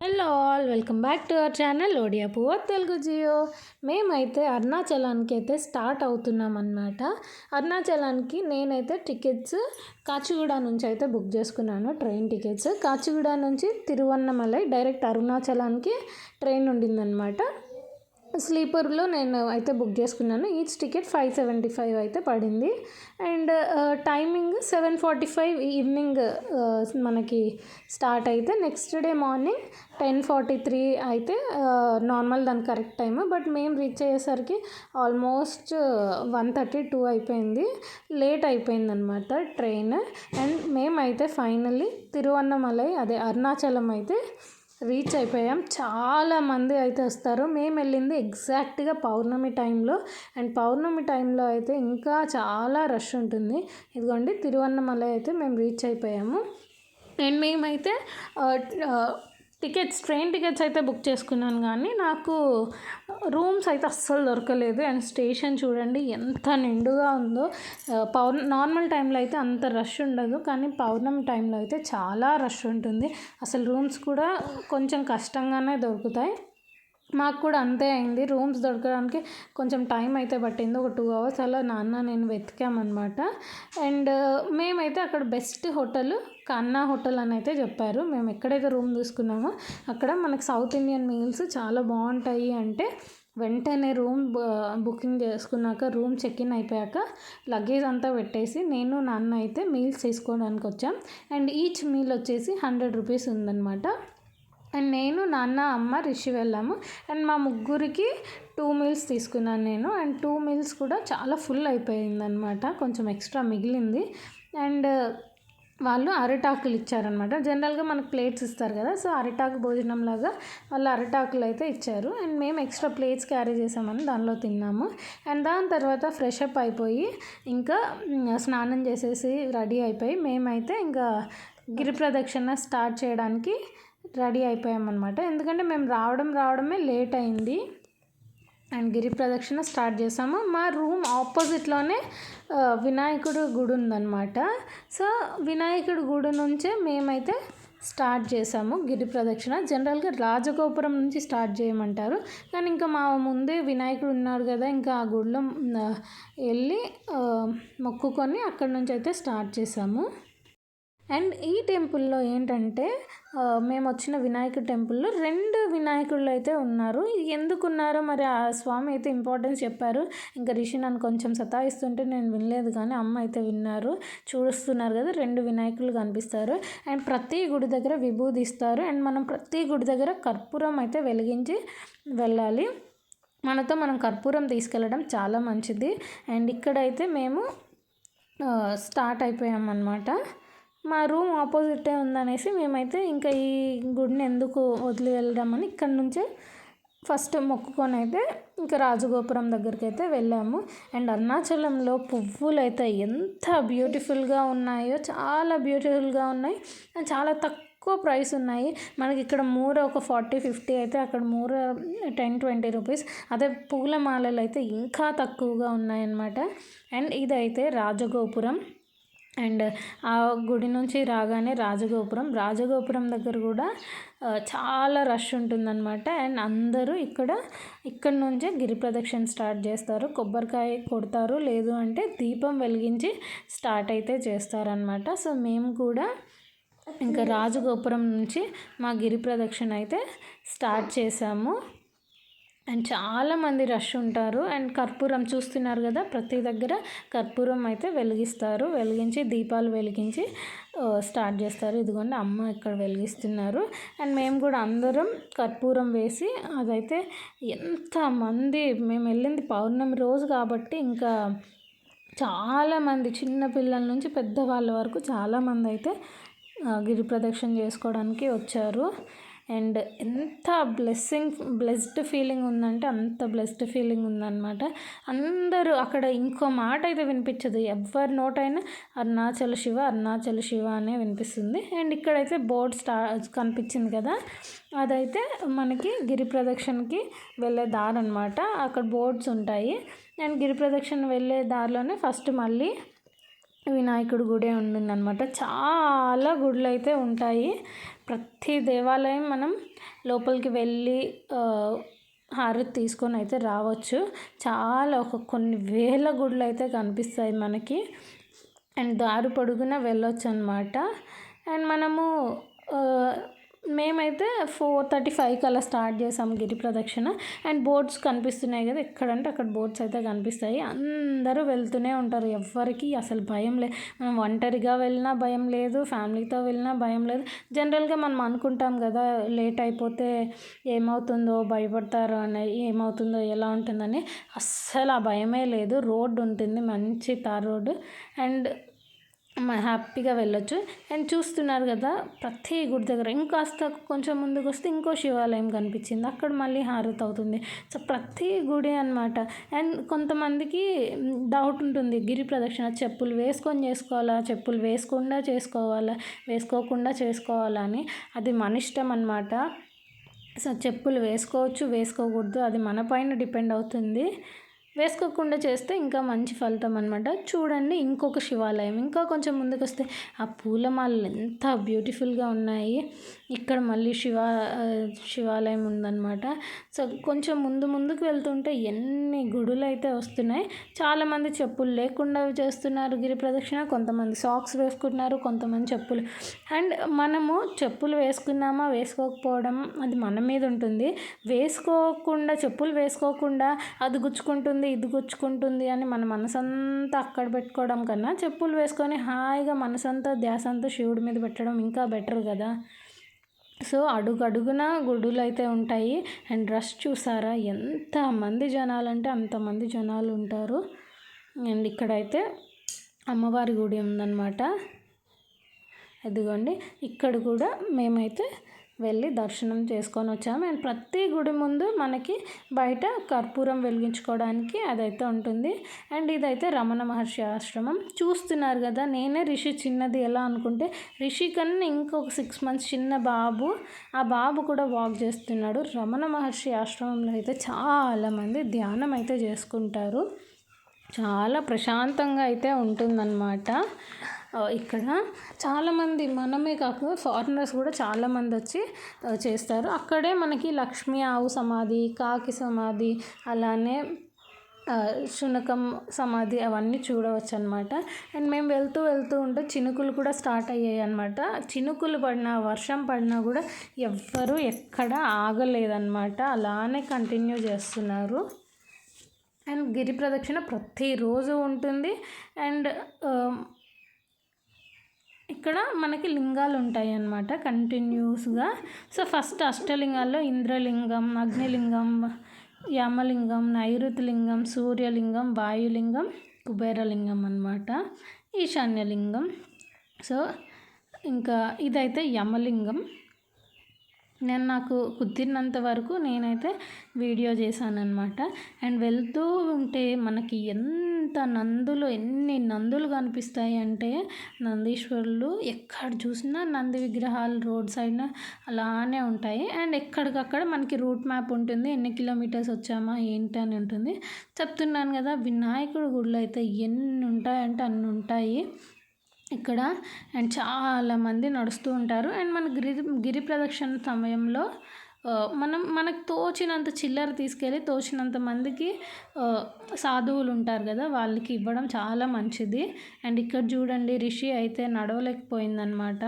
Hello all welcome back to our channel Odia పువర్ తెలుగు జియో మేమైతే అరుణాచలానికి అయితే స్టార్ట్ అవుతున్నాం అనమాట అరుణాచలానికి నేనైతే టికెట్స్ కాచిగూడ నుంచి అయితే బుక్ చేసుకున్నాను ట్రైన్ టికెట్స్ కాచిగూడ నుంచి తిరువన్నమలై డైరెక్ట్ అరుణాచలానికి ట్రైన్ ఉండిందనమాట స్లీపర్లో నేను అయితే బుక్ చేసుకున్నాను. Each ticket five seventy five అయితే పడింది. And timing seven forty five evening మనకి స్టార్ట్ అయితే next day morning ten forty three అయితే నార్మల్ దాని కరెక్ట్ టైమ్. బట్ మేము రీచ్ అయ్యేసరికి ఆల్మోస్ట్ వన్ థర్టీ టూ అయిపోయింది. లేట్ అయిపోయింది అనమాట ట్రైన్. అండ్ మేమైతే ఫైనల్లీ తిరువన్నమలై అదే అరుణాచలం అయితే రీచ్ అయిపోయాం. చాలా మంది అయితే వస్తారు. మేము వెళ్ళింది ఎగ్జాక్ట్గా పౌర్ణమి టైంలో. అండ్ పౌర్ణమి టైంలో అయితే ఇంకా చాలా రష్ ఉంటుంది. ఇదిగోండి తిరువన్నమలై అయితే మేము రీచ్ అయిపోయాము. అండ్ మేమైతే టికెట్స్ ట్రైన్ టికెట్స్ అయితే బుక్ చేసుకున్నాను కానీ నాకు రూమ్స్ అయితే అస్సలు దొరకలేదు. అండ్ స్టేషన్ చూడండి ఎంత నిండుగా ఉందో. పౌర్ నార్మల్ టైంలో అయితే అంత రష్ ఉండదు కానీ పౌర్ణమి టైంలో అయితే చాలా రష్ ఉంటుంది. అసలు రూమ్స్ కూడా కొంచెం కష్టంగానే దొరుకుతాయి. మాకు కూడా అంతే అయింది. రూమ్స్ దొరకడానికి కొంచెం టైం అయితే పట్టింది. ఒక టూ అవర్స్ అలా నాన్న నేను వెతికామన్నమాట. అండ్ మేమైతే అక్కడ బెస్ట్ హోటల్ కన్నా హోటల్ అని అయితే చెప్పారు. మేము ఎక్కడైతే రూమ్ తీసుకున్నామో అక్కడ మనకు సౌత్ ఇండియన్ మీల్స్ చాలా బాగుంటాయి అంటే వెంటనే రూమ్ బుకింగ్ చేసుకున్నాక రూమ్ చెక్ ఇన్ అయిపోయాక లగేజ్ అంతా పెట్టేసి నేను నాన్న అయితే మీల్స్ తీసుకోవడానికి వచ్చాం. అండ్ ఈచ్ మీల్ వచ్చేసి హండ్రెడ్ రూపీస్ ఉందన్నమాట. అండ్ నేను నాన్న అమ్మ రిషి వెళ్ళాము. అండ్ మా ముగ్గురికి టూ మీల్స్ తీసుకున్నాను నేను. అండ్ టూ మీల్స్ కూడా చాలా ఫుల్ అయిపోయిందనమాట కొంచెం ఎక్స్ట్రా మిగిలింది. అండ్ వాళ్ళు అరిటాకులు ఇచ్చారనమాట జనరల్గా మనకు ప్లేట్స్ ఇస్తారు కదా సో అరిటాకు భోజనం లాగా వాళ్ళు అరిటాకులు అయితే ఇచ్చారు. అండ్ మేము ఎక్స్ట్రా ప్లేట్స్ క్యారీ చేసామని దానిలో తిన్నాము. అండ్ దాని తర్వాత ఫ్రెష్ అప్ అయిపోయి ఇంకా స్నానం చేసేసి రెడీ అయిపోయి మేమైతే ఇంకా గిరి ప్రదక్షిణ స్టార్ట్ చేయడానికి రెడీ అయిపోయామన్నమాట. ఎందుకంటే మేము రావడం రావడమే లేట్ అయింది. అండ్ గిరి ప్రదక్షిణ స్టార్ట్ చేసాము. మా రూమ్ ఆపోజిట్లోనే వినాయకుడు గుడి ఉందన్నమాట. సో వినాయకుడి గుడి నుంచే మేమైతే స్టార్ట్ చేసాము గిరి ప్రదక్షిణ. జనరల్గా రాజగోపురం నుంచి స్టార్ట్ చేయమంటారు. కానీ ఇంకా మా ముందే వినాయకుడు ఉన్నాడు కదా ఇంకా ఆ గుడిలో వెళ్ళి మొక్కుకొని అక్కడి నుంచి అయితే స్టార్ట్ చేసాము. అండ్ ఈ టెంపుల్లో ఏంటంటే మేము వచ్చిన వినాయకుడు టెంపుల్లో రెండు వినాయకుళ్ళు అయితే ఉన్నారు. ఎందుకున్నారో? మరి ఆ స్వామి అయితే ఇంపార్టెన్స్ చెప్పారు. ఇంకా రిషి నన్ను కొంచెం సతాయిస్తుంటే నేను వినలేదు కానీ అమ్మ అయితే విన్నారు. చూస్తున్నారు కదా రెండు వినాయకులు కనిపిస్తారు. అండ్ ప్రతి గుడి దగ్గర విభూది ఇస్తారు అండ్ మనం ప్రతి గుడి దగ్గర కర్పూరం అయితే వెలిగించి వెళ్ళాలి. మనతో మనం కర్పూరం తీసుకెళ్ళడం చాలా మంచిది. అండ్ ఇక్కడైతే మేము స్టార్ట్ అయిపోయాం అన్నమాట మా రూమ్ ఆపోజిటే ఉందనేసి మేమైతే ఇంకా ఈ గుడిని ఎందుకు వదిలి వెళ్దామని ఇక్కడ నుంచే ఫస్ట్ మొక్కుకొని అయితే ఇంకా రాజగోపురం దగ్గరికి అయితే వెళ్ళాము. అండ్ అరుణాచలంలో పువ్వులు అయితే ఎంత బ్యూటిఫుల్గా ఉన్నాయో చాలా బ్యూటిఫుల్గా ఉన్నాయి. చాలా తక్కువ ప్రైస్ ఉన్నాయి. మనకి ఇక్కడ మూర ఒక ఫార్టీ ఫిఫ్టీ అయితే అక్కడ మూర టెన్ ట్వంటీ రూపీస్. అదే పూల మాలలు అయితే ఇంకా తక్కువగా ఉన్నాయన్నమాట. అండ్ ఇదైతే రాజగోపురం. అండ్ ఆ గుడి నుంచి రాగానే రాజగోపురం. రాజగోపురం దగ్గర కూడా చాలా రష్ ఉంటుందన్నమాట. అండ్ అందరూ ఇక్కడ ఇక్కడ నుంచే గిరి ప్రదక్షిణ స్టార్ట్ చేస్తారు. కొబ్బరికాయ కొడతారు. లేదు అంటే దీపం వెలిగించి స్టార్ట్ అయితే చేస్తారనమాట సో మేము కూడా ఇంకా రాజగోపురం నుంచి మా గిరి ప్రదక్షిణ అయితే స్టార్ట్ చేసాము. అండ్ చాలామంది రష్ ఉంటారు. అండ్ కర్పూరం చూస్తున్నారు కదా ప్రతి దగ్గర కర్పూరం అయితే వెలిగిస్తారు. వెలిగించి దీపాలు వెలిగించి స్టార్ట్ చేస్తారు. ఇదిగోండి అమ్మ ఇక్కడ వెలిగిస్తున్నారు. అండ్ మేము కూడా అందరం కర్పూరం వేసి అదైతే ఎంతమంది మేము వెళ్ళింది పౌర్ణమి రోజు కాబట్టి ఇంకా చాలామంది చిన్న పిల్లల నుంచి పెద్దవాళ్ళ వరకు చాలామంది అయితే గిరి ప్రదక్షిణ చేసుకోవడానికి వచ్చారు. అండ్ ఎంత బ్లెస్సింగ్ బ్లెస్డ్ ఫీలింగ్ ఉందంటే అంత బ్లెస్డ్ ఫీలింగ్ ఉందన్నమాట. అందరూ అక్కడ ఇంకో మాట అయితే వినిపించదు. ఎవరి నోటైనా అరుణాచల శివ అరుణాచల శివ అనే వినిపిస్తుంది. అండ్ ఇక్కడైతే బోర్డ్ స్టా కనిపించింది కదా. అదైతే మనకి గిరి ప్రదక్షిణకి వెళ్ళే దారి అనమాట అక్కడ బోర్డ్స్ ఉంటాయి. అండ్ గిరి ప్రదక్షిణ వెళ్ళే దారిలోనే ఫస్ట్ మళ్ళీ వినాయకుడి గుడే ఉండిందనమాట చాలా గుడులు అయితే ఉంటాయి. ప్రతి దేవాలయం మనం లోపలికి వెళ్ళి హారతి తీసుకొని అయితే రావచ్చు. చాలా ఒక కొన్ని వేల గుళ్ళు అయితే కనిపిస్తాయి మనకి. అండ్ దారి పొడుగున వెళ్ళొచ్చు అనమాట అండ్ మనము మేమైతే ఫోర్ థర్టీ ఫైవ్కి అలా స్టార్ట్ చేసాము గిరి ప్రదక్షిణ. అండ్ బోట్స్ కనిపిస్తున్నాయి కదా ఎక్కడంటే అక్కడ బోట్స్ అయితే కనిపిస్తాయి. అందరూ వెళ్తూనే ఉంటారు. ఎవ్వరికి అసలు భయం లేదు మనం ఒంటరిగా వెళ్ళినా భయం లేదు ఫ్యామిలీతో వెళ్ళినా భయం లేదు. జనరల్గా మనం అనుకుంటాం కదా లేట్ అయిపోతే ఏమవుతుందో భయపడతారో అని ఏమవుతుందో ఎలా ఉంటుందని. అస్సలు ఆ భయమే లేదు. రోడ్డు ఉంటుంది మంచి తార్ రోడ్డు. అండ్ హ్యాపీగా వెళ్ళొచ్చు. అండ్ చూస్తున్నారు కదా ప్రతి గుడి దగ్గర ఇంకాస్త కొంచెం ముందుకు వస్తే ఇంకో శివాలయం కనిపించింది. అక్కడ మళ్ళీ హారతి అవుతుంది. సో ప్రతి గుడి అనమాట అండ్ కొంతమందికి డౌట్ ఉంటుంది. గిరి ప్రదక్షిణ చెప్పులు వేసుకొని చేసుకోవాలా చెప్పులు వేసుకుండా చేసుకోవాలా వేసుకోకుండా చేసుకోవాలా అని. అది మన ఇష్టం అనమాట సో చెప్పులు వేసుకోవచ్చు వేసుకోకూడదు. అది మన పైన డిపెండ్ అవుతుంది. వేసుకోకుండా చేస్తే ఇంకా మంచి ఫలితం అనమాట చూడండి ఇంకొక శివాలయం. ఇంకా కొంచెం ముందుకు వస్తే ఆ పూలమాలలు ఎంత బ్యూటిఫుల్గా ఉన్నాయి. ఇక్కడ మళ్ళీ శివ శివాలయం ఉందన్నమాట. సో కొంచెం ముందు ముందుకు వెళ్తుంటే ఎన్ని గుడులు అయితే వస్తున్నాయి. చాలామంది చెప్పులు లేకుండా చేస్తున్నారు గిరి ప్రదక్షిణ. కొంతమంది సాక్స్ వేసుకుంటున్నారు కొంతమంది చెప్పులు. అండ్ మనము చెప్పులు వేసుకున్నామా వేసుకోకపోవడం అది మన మీద ఉంటుంది. వేసుకోకుండా చెప్పులు వేసుకోకుండా అది గుచ్చుకుంటుంది ఇదిగొచ్చుకుంటుంది ఇదిగొచ్చుకుంటుంది అని మన మనసంతా అక్కడ పెట్టుకోవడం కన్నా చెప్పులు వేసుకొని హాయిగా మనసంతా ధ్యాస అంతా శివుడి మీద పెట్టడం ఇంకా బెటర్ కదా. సో అడుగు అడుగున గుడులు అయితే ఉంటాయి. అండ్ రష్ చూసారా? ఎంతమంది జనాలు అంటే అంతమంది జనాలు ఉంటారు. అండ్ ఇక్కడైతే అమ్మవారి గుడి ఉందన్నమాట. ఇదిగోండి ఇక్కడ కూడా మేమైతే వెళ్ళి దర్శనం చేసుకొని వచ్చాము. అండ్ ప్రతి గుడి ముందు మనకి బయట కర్పూరం వెలిగించుకోవడానికి అదైతే ఉంటుంది. అండ్ ఇదైతే రమణ మహర్షి ఆశ్రమం. చూస్తున్నారు కదా నేనే రిషి చిన్నది ఎలా అనుకుంటే రిషి కన్నా ఇంకొక సిక్స్ మంత్స్ చిన్న బాబు ఆ బాబు కూడా వాక్ చేస్తున్నాడు. రమణ మహర్షి ఆశ్రమంలో అయితే చాలామంది ధ్యానం అయితే చేసుకుంటారు. చాలా ప్రశాంతంగా అయితే ఉంటుందన్నమాట. ఇక్కడ చాలామంది మనమే కాకుండా ఫారినర్స్ కూడా చాలామంది వచ్చి చేస్తారు. అక్కడే మనకి లక్ష్మీ ఆవు సమాధి కాకి సమాధి అలానే శునకం సమాధి అవన్నీ చూడవచ్చు అనమాట అండ్ మేము వెళ్తూ వెళ్తూ ఉంటే చినుకులు కూడా స్టార్ట్ అయ్యాయి అనమాట చినుకులు పడినా వర్షం పడినా కూడా ఎవ్వరూ ఎక్కడ ఆగలేదన్నమాట. అలానే కంటిన్యూ చేస్తున్నారు. అండ్ గిరి ప్రదక్షిణ ప్రతిరోజు ఉంటుంది. అండ్ ఇక్కడ మనకి లింగాలు ఉంటాయి అన్నమాట కంటిన్యూస్గా సో ఫస్ట్ అష్టలింగాల్లో ఇంద్రలింగం అగ్నిలింగం యమలింగం నైరుతిలింగం సూర్యలింగం వాయులింగం కుబేరలింగం అనమాట ఈశాన్యలింగం. సో ఇంకా ఇదైతే యమలింగం. నేను నాకు కుదిరినంత వరకు నేనైతే వీడియో చేశాను అనమాట అండ్ వెళ్తూ ఉంటే మనకి ఎంత నందులు ఎన్ని నందులు కనిపిస్తాయి అంటే నందీశ్వరులు ఎక్కడ చూసినా నంది విగ్రహాలు రోడ్ సైడ్ అలానే ఉంటాయి. అండ్ ఎక్కడికక్కడ మనకి రూట్ మ్యాప్ ఉంటుంది. ఎన్ని కిలోమీటర్స్ వచ్చామా ఏంటి అని ఉంటుంది. చెప్తున్నాను కదా వినాయకుడి గుళ్ళు అయితే ఎన్ని ఉంటాయంటే అన్ని ఉంటాయి. ఇక్కడ అండ్ చాలామంది నడుస్తూ ఉంటారు. అండ్ మన గిరి గిరి ప్రదక్షిణ సమయంలో మనం మనకు తోచినంత చిల్లర తీసుకెళ్ళి తోచినంత మందికి సాధువులు ఉంటారు కదా వాళ్ళకి ఇవ్వడం చాలా మంచిది. అండ్ ఇక్కడ చూడండి రిషి అయితే నడవలేకపోయిందనమాట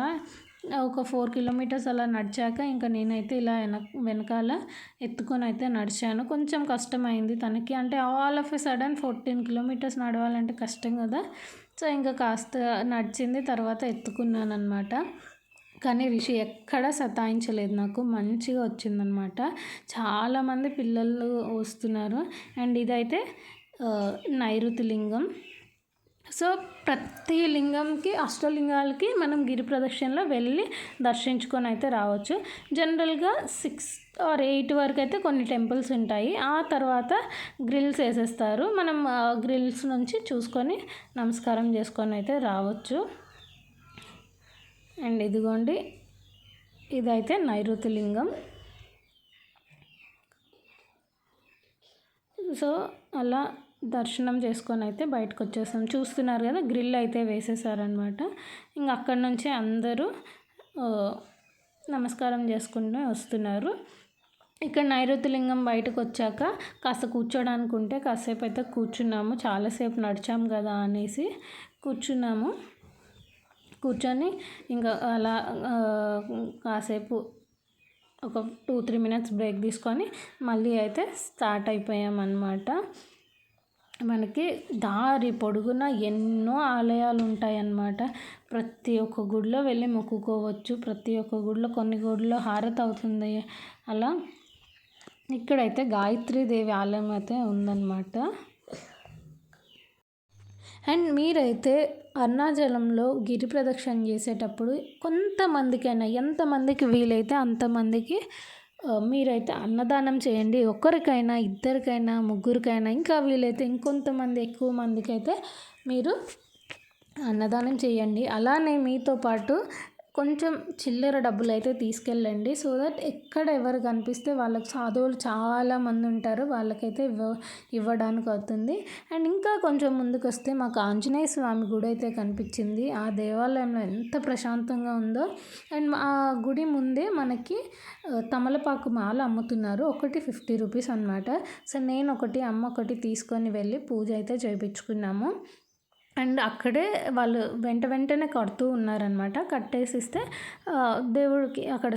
ఒక ఫోర్ కిలోమీటర్స్ అలా నడిచాక ఇంకా నేనైతే ఇలా వెనక వెనకాల ఎత్తుకొని అయితే నడిచాను. కొంచెం కష్టమైంది తనకి. అంటే all of a sudden fourteen kilometres నడవాలంటే కష్టం కదా. సో ఇంకా కాస్త నడిచింది తర్వాత ఎత్తుకున్నాను అనమాట కానీ రిషి ఎక్కడా సతాయించలేదు నాకు. మంచిగా వచ్చిందనమాట చాలామంది పిల్లలు వస్తున్నారు. అండ్ ఇదైతే నైరుతి లింగం. సో ప్రతి లింగంకి అష్టలింగాలకి మనం గిరి ప్రదక్షిణలో వెళ్ళి దర్శించుకొని అయితే రావచ్చు. జనరల్గా సిక్స్ ఆర్ ఎయిట్ వరకు అయితే కొన్ని టెంపుల్స్ ఉంటాయి. ఆ తర్వాత గ్రిల్స్ వేసేస్తారు. మనం గ్రిల్స్ నుంచి చూసుకొని నమస్కారం చేసుకొని అయితే రావచ్చు. అండ్ ఇదిగోండి ఇదైతే నైరుతి లింగం. సో అలా దర్శనం చేసుకొని అయితే బయటకు వచ్చేసాం చూస్తున్నారు కదా గ్రిల్ అయితే వేసేసారనమాట ఇంకా అక్కడి నుంచి అందరూ నమస్కారం చేసుకుంటూ వస్తున్నారు. ఇక్కడ నైరుతి లింగం బయటకు వచ్చాక కాస్త కూర్చోడానికి ఉంటే కాసేపు అయితే కూర్చున్నాము. చాలాసేపు నడిచాము కదా అనేసి కూర్చున్నాము. కూర్చొని ఇంకా అలా కాసేపు ఒక టూ త్రీ మినిట్స్ బ్రేక్ తీసుకొని మళ్ళీ అయితే స్టార్ట్ అయిపోయామన్నమాట. మనకి దారి పొడుగున ఎన్నో ఆలయాలు ఉంటాయన్నమాట ప్రతి ఒక్క గుడిలో వెళ్ళి మొక్కుకోవచ్చు. ప్రతి ఒక్క గుడిలో కొన్ని గుడిలో హారతి అవుతుంది అలా ఇక్కడైతే గాయత్రీదేవి ఆలయం అయితే ఉందన్నమాట. అండ్ మీరైతే అరుణాచలంలో గిరి ప్రదక్షిణ చేసేటప్పుడు కొంతమందికైనా ఎంతమందికి వీలైతే అంతమందికి మీరైతే అన్నదానం చేయండి. ఒక్కరికైనా ఇద్దరికైనా ముగ్గురికైనా ఇంకా వీలైతే ఇంకొంతమంది ఎక్కువ మందికి అయితే మీరు అన్నదానం చేయండి. అలానే మీతో పాటు కొంచెం చిల్లర డబ్బులు అయితే తీసుకెళ్ళండి. సో దట్ ఎక్కడ ఎవరు కనిపిస్తే వాళ్ళకి సాధువులు చాలామంది ఉంటారు. వాళ్ళకైతే ఇవ్వ ఇవ్వడానికి అవుతుంది. అండ్ ఇంకా కొంచెం ముందుకు వస్తే మాకు ఆంజనేయ స్వామి గుడి అయితే కనిపించింది. ఆ దేవాలయంలో ఎంత ప్రశాంతంగా ఉందో. అండ్ ఆ గుడి ముందే మనకి తమలపాకు మాల అమ్ముతున్నారు. ఒకటి ఫిఫ్టీ రూపీస్ అనమాట సో నేను ఒకటి అమ్మ ఒకటి తీసుకొని వెళ్ళి పూజ అయితే చేయించుకున్నాము అండ్ అక్కడే వాళ్ళు వెంట వెంటనే కడుతూ ఉన్నారనమాట కట్టేసిస్తే దేవుడికి అక్కడ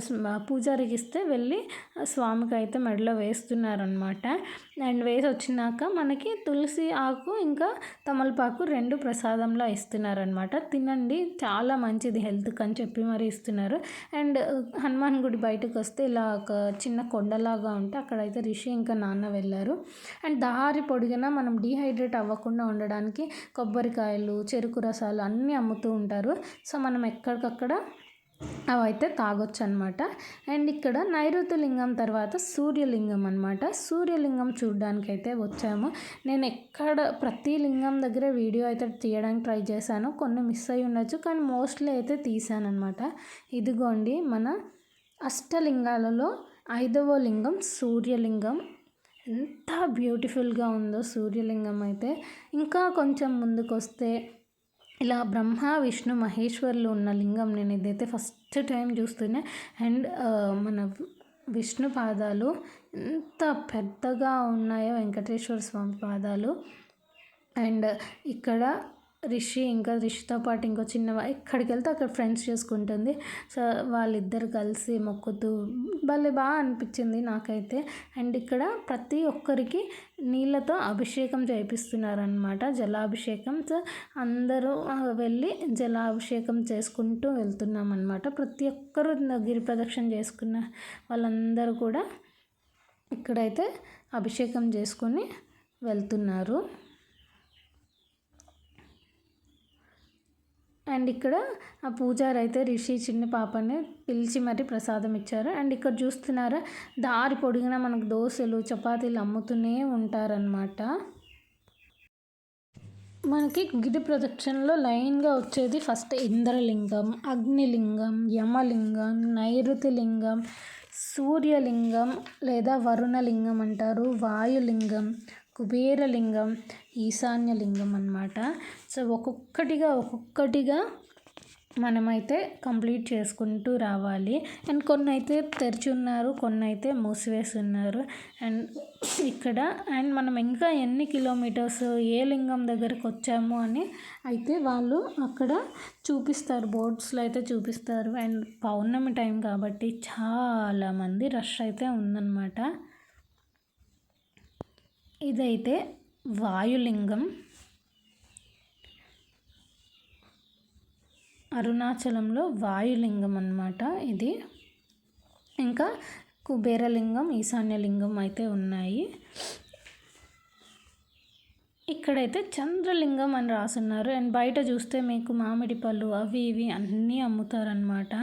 పూజారికి ఇస్తే వెళ్ళి స్వామికి అయితే మెడలో వేస్తున్నారనమాట అండ్ వేసి వచ్చినాక మనకి తులసి ఆకు ఇంకా తమలపాకు రెండు ప్రసాదంలో ఇస్తున్నారనమాట తినండి చాలా మంచిది హెల్త్కి అని చెప్పి మరి ఇస్తున్నారు. అండ్ హనుమాన్ గుడి బయటకు వస్తే ఇలా ఒక చిన్న కొండలాగా ఉంటే అక్కడైతే రిషి ఇంకా నాన్న వెళ్ళారు. అండ్ దారి పొడిగిన మనం డీహైడ్రేట్ అవ్వకుండా ఉండడానికి కొబ్బరికాయ కాయలు చెరుకు రసాలు అన్నీ అమ్ముతూ ఉంటారు. సో మనం ఎక్కడికక్కడ అవైతే తాగొచ్చు అనమాట అండ్ ఇక్కడ నైరుతి లింగం తర్వాత సూర్యలింగం అనమాట సూర్యలింగం చూడడానికి అయితే వచ్చాము. నేను ఎక్కడ ప్రతి లింగం దగ్గర వీడియో అయితే తీయడానికి ట్రై చేశాను. కొన్ని మిస్ అయి ఉండొచ్చు కానీ మోస్ట్లీ అయితే తీసాను అనమాట ఇదిగోండి మన అష్టలింగాలలో ఐదవ లింగం సూర్యలింగం. ఎంత బ్యూటిఫుల్గా ఉందో సూర్యలింగం అయితే. ఇంకా కొంచెం ముందుకు వస్తే ఇలా బ్రహ్మ విష్ణు మహేశ్వర్లు ఉన్న లింగం నేను ఇదైతే ఫస్ట్ టైం చూస్తున్నా అండ్ మన విష్ణు పాదాలు ఎంత పెద్దగా ఉన్నాయో వెంకటేశ్వర స్వామి పాదాలు. అండ్ ఇక్కడ రిషి ఇంకా రిషితో పాటు ఇంకో చిన్న ఎక్కడికి వెళ్తే అక్కడ ఫ్రెండ్స్ చేసుకుంటుంది. సో వాళ్ళిద్దరు కలిసి మొక్కుతూ భలే బాగా అనిపించింది నాకైతే. అండ్ ఇక్కడ ప్రతి ఒక్కరికి నీళ్ళతో అభిషేకం చేపిస్తున్నారనమాట జలాభిషేకం. సో అందరూ వెళ్ళి జలాభిషేకం చేసుకుంటూ వెళ్తున్నాం అనమాట ప్రతి ఒక్కరు గిరి ప్రదక్షిణ చేసుకున్న వాళ్ళందరూ కూడా ఇక్కడైతే అభిషేకం చేసుకొని వెళ్తున్నారు. అండ్ ఇక్కడ ఆ పూజారి అయితే రిషి చిన్న పాపని పిలిచి మరీ ప్రసాదం ఇచ్చారు. అండ్ ఇక్కడ చూస్తున్నారా దారి పొడిగిన మనకు దోశలు చపాతీలు అమ్ముతూనే ఉంటారనమాట మనకి గిరి ప్రదక్షిణలో లైన్గా వచ్చేది ఫస్ట్ ఇంద్రలింగం అగ్నిలింగం యమలింగం నైరుతి లింగం సూర్యలింగం లేదా వరుణలింగం అంటారు వాయులింగం. కుబేరలింగం ఈశాన్యలింగం అనమాట సో ఒక్కొక్కటిగా ఒక్కొక్కటిగా మనమైతే కంప్లీట్ చేసుకుంటూ రావాలి. అండ్ కొన్ని అయితే తెరిచి ఉన్నారు కొన్ని అయితే మూసివేసి ఉన్నారు అండ్ ఇక్కడ అండ్ మనం ఇంకా ఎన్ని కిలోమీటర్స్ ఏ లింగం దగ్గరకు వచ్చాము అని అయితే వాళ్ళు అక్కడ చూపిస్తారు. బోర్డ్స్లో అయితే చూపిస్తారు. అండ్ పౌర్ణమి టైం కాబట్టి చాలామంది రష్ అయితే ఉందన్నమాట. ఇదైతే వాయులింగం. అరుణాచలంలో వాయులింగం అన్నమాట ఇది. ఇంకా కుబేరలింగం ఈశాన్యలింగం అయితే ఉన్నాయి. ఇక్కడైతే చంద్రలింగం అని రాసున్నారు. అండ్ బయట చూస్తే మీకు మామిడి పళ్ళు అవి ఇవి అన్నీ అమ్ముతారనమాట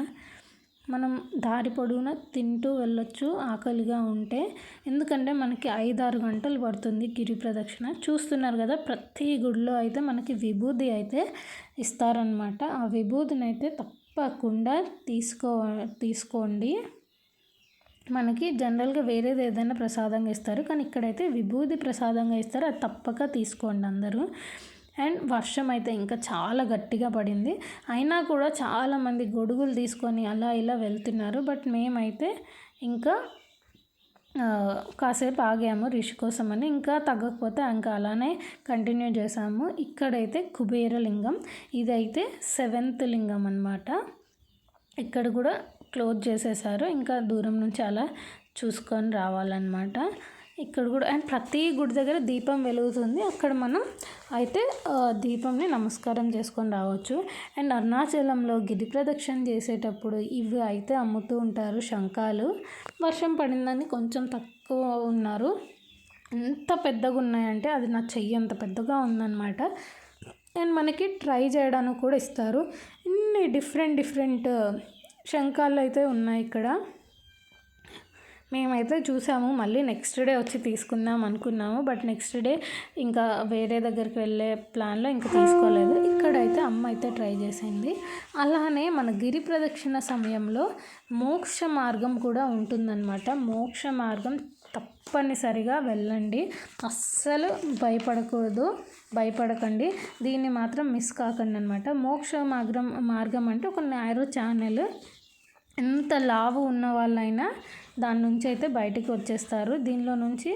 మనం దారి పొడవునా తింటూ వెళ్ళొచ్చు ఆకలిగా ఉంటే. ఎందుకంటే మనకి ఐదారు గంటలు పడుతుంది గిరి ప్రదక్షిణ. చూస్తున్నారు కదా ప్రతి గుడిలో అయితే మనకి విభూది అయితే ఇస్తారనమాట ఆ విభూదిని అయితే తప్పకుండా తీసుకో తీసుకోండి. మనకి జనరల్గా వేరేది ఏదైనా ప్రసాదంగా ఇస్తారు. కానీ ఇక్కడైతే విభూది ప్రసాదంగా ఇస్తారు. అది తప్పక తీసుకోండి అందరూ. అండ్ వర్షం అయితే ఇంకా చాలా గట్టిగా పడింది. అయినా కూడా చాలామంది గొడుగులు తీసుకొని అలా ఇలా వెళ్తున్నారు. బట్ మేమైతే ఇంకా కాసేపు ఆగాము రిషి కోసమని. ఇంకా తగ్గకపోతే ఇంకా అలానే కంటిన్యూ చేసాము. ఇక్కడైతే కుబేర లింగం ఇదైతే సెవెంత్ లింగం అనమాట ఇక్కడ కూడా క్లోజ్ చేసేసారు. ఇంకా దూరం నుంచి అలా చూసుకొని రావాలన్నమాట. ఇక్కడ కూడా అండ్ ప్రతి గుడి దగ్గర దీపం వెలుగుతుంది. అక్కడ మనం అయితే దీపంని నమస్కారం చేసుకొని రావచ్చు. అండ్ అరుణాచలంలో గిరి ప్రదక్షిణ చేసేటప్పుడు ఇవి అయితే అమ్ముతూ ఉంటారు శంఖాలు. వర్షం పడిందని కొంచెం తక్కువ ఉన్నారు. ఎంత పెద్దగా ఉన్నాయంటే అది నా చెయ్యి అంత పెద్దగా ఉందన్నమాట. అండ్ మనకి ట్రై చేయడానికి కూడా ఇస్తారు. ఇన్ని డిఫరెంట్ డిఫరెంట్ శంఖాలు అయితే ఉన్నాయి ఇక్కడ. మేమైతే చూసాము మళ్ళీ నెక్స్ట్ డే వచ్చి తీసుకుందాం అనుకున్నాము బట్ నెక్స్ట్ డే ఇంకా వేరే దగ్గరికి వెళ్ళే ప్లాన్లో ఇంకా తీసుకోలేదు. ఇక్కడైతే అమ్మ అయితే ట్రై చేసింది. అలానే మన గిరి ప్రదక్షిణ సమయంలో మోక్ష మార్గం కూడా ఉంటుందన్నమాట. మోక్ష మార్గం తప్పనిసరిగా వెళ్ళండి. అస్సలు భయపడకూడదు భయపడకండి. దీన్ని మాత్రం మిస్ కాకండి అనమాట మోక్ష మార్గం మార్గం అంటే ఒక నేరో ఛానల్ ఎంత లావు ఉన్న వాళ్ళైనా దాని నుంచి అయితే బయటికి వచ్చేస్తారు. దీనిలో నుంచి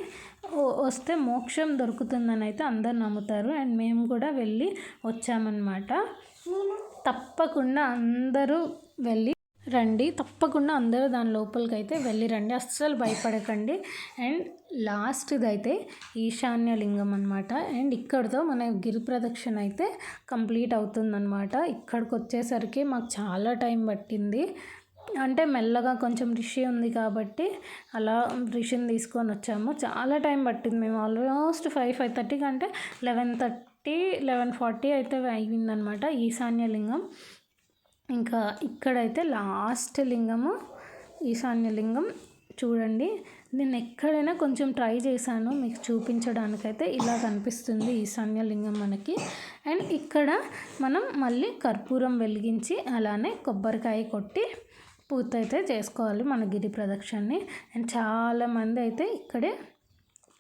వస్తే మోక్షం దొరుకుతుందని అయితే అందరు నమ్ముతారు. అండ్ మేము కూడా వెళ్ళి వచ్చామన్నమాట. తప్పకుండా అందరూ వెళ్ళి రండి. తప్పకుండా అందరూ దాని లోపలికి అయితే వెళ్ళి రండి. అస్సలు భయపడకండి. అండ్ లాస్ట్ది అయితే ఈశాన్య లింగం అనమాట అండ్ ఇక్కడితో మన గిరి ప్రదక్షిణ అయితే కంప్లీట్ అవుతుందన్నమాట. ఇక్కడికి వచ్చేసరికి మాకు చాలా టైం పట్టింది. అంటే మెల్లగా కొంచెం రిషి ఉంది కాబట్టి అలా రిషిని తీసుకొని వచ్చాము. చాలా టైం పట్టింది. మేము ఆల్మోస్ట్ ఫైవ్ ఫైవ్ థర్టీకి అంటే లెవెన్ థర్టీ లెవెన్ ఫార్టీ అయితే అయిందనమాట ఈశాన్య లింగం. ఇంకా ఇక్కడైతే లాస్ట్ లింగము ఈశాన్య లింగం చూడండి. నేను ఎక్కడైనా కొంచెం ట్రై చేశాను మీకు చూపించడానికైతే ఇలా కనిపిస్తుంది ఈశాన్య లింగం మనకి. అండ్ ఇక్కడ మనం మళ్ళీ కర్పూరం వెలిగించి అలానే కొబ్బరికాయ కొట్టి పూర్తయితే చేసుకోవాలి మన గిరి ప్రదక్షిణని. అండ్ చాలామంది అయితే ఇక్కడే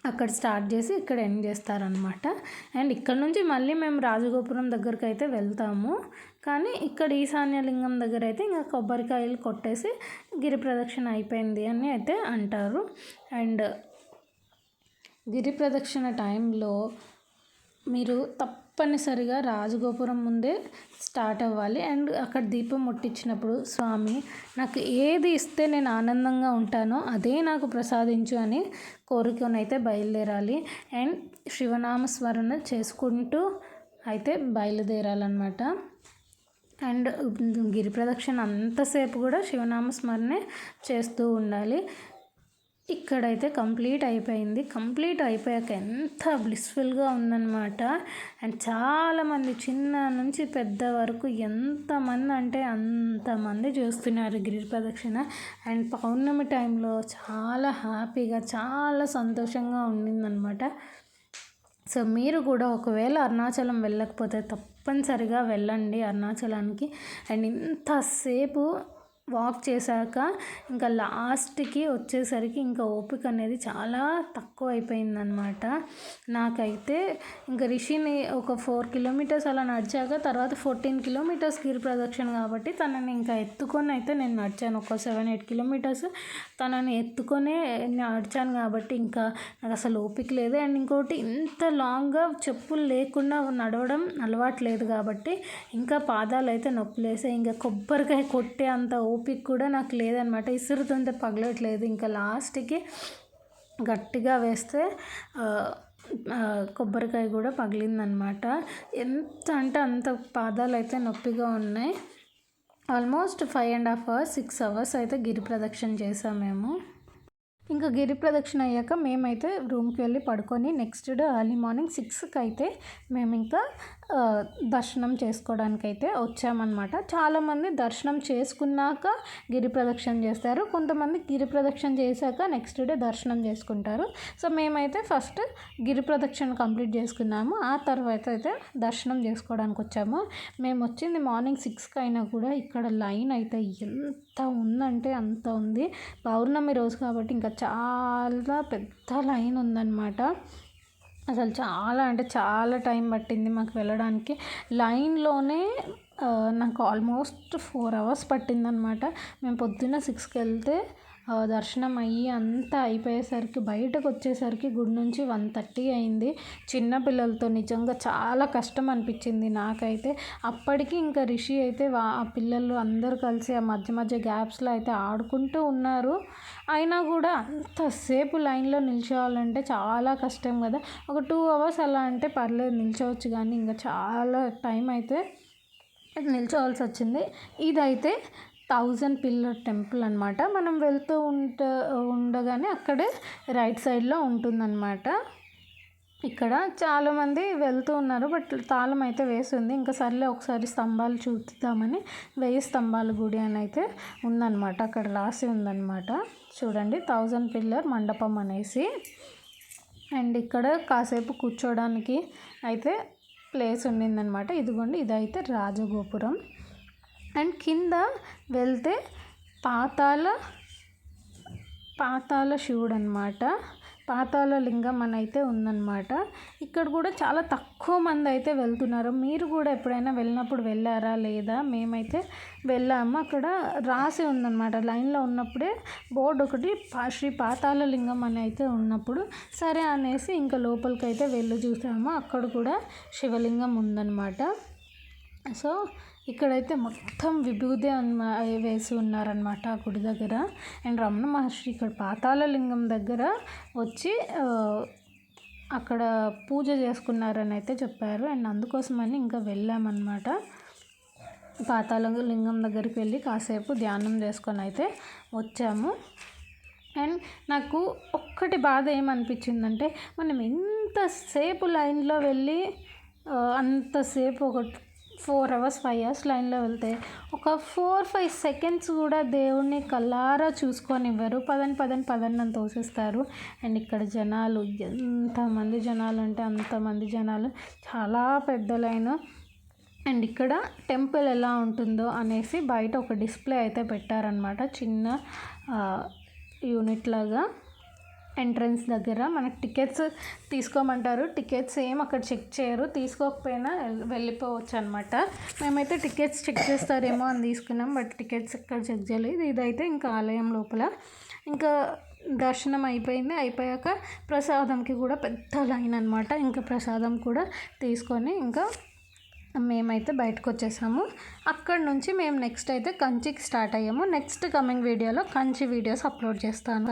అక్కడ స్టార్ట్ చేసి ఇక్కడ ఎండ్ చేస్తారనమాట అండ్ ఇక్కడ నుంచి మళ్ళీ మేము రాజగోపురం దగ్గరికి అయితే వెళ్తాము. కానీ ఇక్కడ ఈశాన్య లింగం దగ్గర అయితే ఇంకా కొబ్బరికాయలు కొట్టేసి గిరి ప్రదక్షిణ అయిపోయింది అని అయితే అంటారు. అండ్ గిరి ప్రదక్షిణ టైంలో మీరు తప్పనిసరిగా రాజగోపురం ముందే స్టార్ట్ అవ్వాలి. అండ్ అక్కడ దీపం ముట్టించినప్పుడు స్వామి నాకు ఏది ఇస్తే నేను ఆనందంగా ఉంటానో అదే నాకు ప్రసాదించు అని కోరికనైతే అయితే బయలుదేరాలి. అండ్ శివనామ స్మరణ చేసుకుంటూ అయితే బయలుదేరాలన్నమాట. అండ్ గిరి ప్రదక్షిణ అంతసేపు కూడా శివనామ స్మరణే చేస్తూ ఉండాలి. ఇక్కడైతే కంప్లీట్ అయిపోయింది. కంప్లీట్ అయిపోయాక ఎంత బ్లిస్ఫుల్గా ఉందన్నమాట. అండ్ చాలామంది చిన్న నుంచి పెద్ద వరకు ఎంతమంది అంటే అంతమంది చూస్తున్నారు గిరి ప్రదక్షిణ. అండ్ పౌర్ణమి టైంలో చాలా హ్యాపీగా చాలా సంతోషంగా ఉండిందనమాట సో మీరు కూడా ఒకవేళ అరుణాచలం వెళ్ళకపోతే తప్పనిసరిగా వెళ్ళండి అరుణాచలానికి. అండ్ ఇంతసేపు వాక్ చేశాక ఇంకా లాస్ట్కి వచ్చేసరికి ఇంకా ఓపిక అనేది చాలా తక్కువ అయిపోయిందనమాట నాకైతే ఇంకా రిషిని ఒక ఫోర్ కిలోమీటర్స్ అలా నడిచాక తర్వాత ఫోర్టీన్ కిలోమీటర్స్ గిరి ప్రదక్షిణ కాబట్టి తనని ఇంకా ఎత్తుకొని అయితే నేను నడిచాను. ఒక సెవెన్ ఎయిట్ కిలోమీటర్స్ తనని ఎత్తుకొనే నడిచాను కాబట్టి ఇంకా నాకు అసలు ఓపిక లేదు. అండ్ ఇంకోటి ఇంత లాంగ్గా చెప్పులు లేకుండా నడవడం అలవాటు లేదు కాబట్టి ఇంకా పాదాలు అయితే నొప్పులేసాయి. ఇంకా కొబ్బరికాయ కొట్టే అంత ఓపిక కూడా నాకు లేదనమాట. ఇసురుతుంటే పగలట్లేదు. ఇంకా లాస్ట్కి గట్టిగా వేస్తే కొబ్బరికాయ కూడా పగిలిందనమాట. ఎంత అంటే అంత పాదాలు అయితే నొప్పిగా ఉన్నాయి. Almost five and half hours six hours అయితే గిరి ప్రదక్షిణ చేసాం మేము. ఇంకా గిరి ప్రదక్షిణ అయ్యాక మేమైతే రూమ్కి వెళ్ళి పడుకొని నెక్స్ట్ డే ఎర్లీ మార్నింగ్ సిక్స్కి అయితే మేము ఇంకా దర్శనం చేసుకోవడానికి అయితే వచ్చామన్నమాట. చాలామంది దర్శనం చేసుకున్నాక గిరి ప్రదక్షిణ చేస్తారు. కొంతమంది గిరి ప్రదక్షిణ చేశాక నెక్స్ట్ డే దర్శనం చేసుకుంటారు. సో మేమైతే ఫస్ట్ గిరి ప్రదక్షిణ కంప్లీట్ చేసుకున్నాము. ఆ తర్వాత అయితే దర్శనం చేసుకోవడానికి వచ్చాము మేము వచ్చింది మార్నింగ్ సిక్స్కి అయినా కూడా ఇక్కడ లైన్ అయితే ఎంత ఉందంటే అంత ఉంది. పౌర్ణమి రోజు కాబట్టి ఇంకా చాలా పెద్ద లైన్ ఉందన్నమాట. అసలు చాలా అంటే చాలా టైం పట్టింది మాకు వెళ్ళడానికి. లైన్లోనే నాకు ఆల్మోస్ట్ ఫోర్ అవర్స్ పట్టిందనమాట మేము పొద్దున్న సిక్స్కి వెళ్తే దర్శనం అయ్యి అంతా అయిపోయేసరికి బయటకు వచ్చేసరికి గుడి నుంచి వన్ థర్టీ అయింది. చిన్నపిల్లలతో నిజంగా చాలా కష్టం అనిపించింది నాకైతే. అప్పటికి ఇంకా రిషి అయితే వా ఆ పిల్లలు అందరూ కలిసి ఆ మధ్య మధ్య గ్యాప్స్లో అయితే ఆడుకుంటూ ఉన్నారు. అయినా కూడా అంతసేపు లైన్లో నిల్చోవాలంటే చాలా కష్టం కదా. ఒక టూ అవర్స్ అలా అంటే పర్లేదు నిల్చోవచ్చు కానీ ఇంకా చాలా టైం అయితే నిల్చోవాల్సి వచ్చింది ఇదైతే థౌజండ్ పిల్లర్ టెంపుల్ అనమాట మనం వెళ్తూ ఉంట ఉండగానే అక్కడే రైట్ సైడ్లో ఉంటుందన్నమాట. ఇక్కడ చాలామంది వెళ్తూ ఉన్నారు బట్ తాళం అయితే వేసింది. ఇంకా సర్లే ఒకసారి స్తంభాలు చూద్దామని వెయ్యి స్తంభాల గుడి అని అయితే ఉందన్నమాట. అక్కడ రాసి ఉందన్నమాట. చూడండి థౌజండ్ పిల్లర్ మండపం అనేసి. అండ్ ఇక్కడ కాసేపు కూర్చోడానికి అయితే ప్లేస్ ఉండిందనమాట ఇదిగోండి ఇదైతే రాజగోపురం. అండ్ కింద వెళ్తే పాతాల పాతాల శివుడు అనమాట పాతాల లింగం అని అయితే ఉందన్నమాట. ఇక్కడ కూడా చాలా తక్కువ మంది అయితే వెళ్తున్నారు. మీరు కూడా ఎప్పుడైనా వెళ్ళినప్పుడు వెళ్ళారా లేదా? మేమైతే వెళ్ళాము. అక్కడ రాసి ఉందన్నమాట. లైన్లో ఉన్నప్పుడే బోర్డు ఒకటి శ్రీ పాతాల లింగం అని అయితే ఉన్నప్పుడు సరే అనేసి ఇంకా లోపలికి అయితే వెళ్ళి చూసాము. అక్కడ కూడా శివలింగం ఉందన్నమాట. సో ఇక్కడైతే మొత్తం విభూది వేసి ఉన్నారనమాట ఆ గుడి దగ్గర. అండ్ రమణ మహర్షి ఇక్కడ పాతాళలింగం దగ్గర వచ్చి అక్కడ పూజ చేసుకున్నారని అయితే చెప్పారు. అండ్ అందుకోసమని ఇంకా వెళ్ళామన్నమాట. పాతాళ లింగం దగ్గరికి వెళ్ళి కాసేపు ధ్యానం చేసుకొని అయితే వచ్చాము. అండ్ నాకు ఒక్కటి బాధ ఏమనిపించిందంటే మనం ఎంతసేపు లైన్లో వెళ్ళి అంతసేపు ఒక ఫోర్ అవర్స్ ఫైవ్ అవర్స్ లైన్లో వెళ్తే ఒక ఫోర్ ఫైవ్ సెకండ్స్ కూడా దేవుడిని కల్లారా చూసుకొని ఇవ్వరు పదని పదని పదని అని తోసేస్తారు. అండ్ ఇక్కడ జనాలు ఎంతమంది జనాలు అంటే అంతమంది జనాలు. చాలా పెద్ద లైన్. అండ్ ఇక్కడ టెంపుల్ ఎలా ఉంటుందో అనేసి బయట ఒక డిస్ప్లే అయితే పెట్టారనమాట చిన్న యూనిట్ లాగా. ఎంట్రన్స్ దగ్గర మనకు టికెట్స్ తీసుకోమంటారు. టికెట్స్ ఏం అక్కడ చెక్ చేయరు. తీసుకోకపోయినా వెళ్ళిపోవచ్చు అనమాట మేమైతే టికెట్స్ చెక్ చేస్తారేమో అని తీసుకున్నాం. బట్ టికెట్స్ ఎక్కడ చెక్ చేయలేదు. ఇదైతే ఇంకా ఆలయం లోపల. ఇంకా దర్శనం అయిపోయింది. అయిపోయాక ప్రసాదంకి కూడా పెద్ద లైన్ అనమాట. ఇంకా ప్రసాదం కూడా తీసుకొని ఇంకా మేమైతే బయటకు వచ్చేసాము. అక్కడ నుంచి మేము నెక్స్ట్ అయితే కంచికి స్టార్ట్ అయ్యాము. నెక్స్ట్ కమింగ్ వీడియోలో కంచి వీడియోస్ అప్లోడ్ చేస్తాను.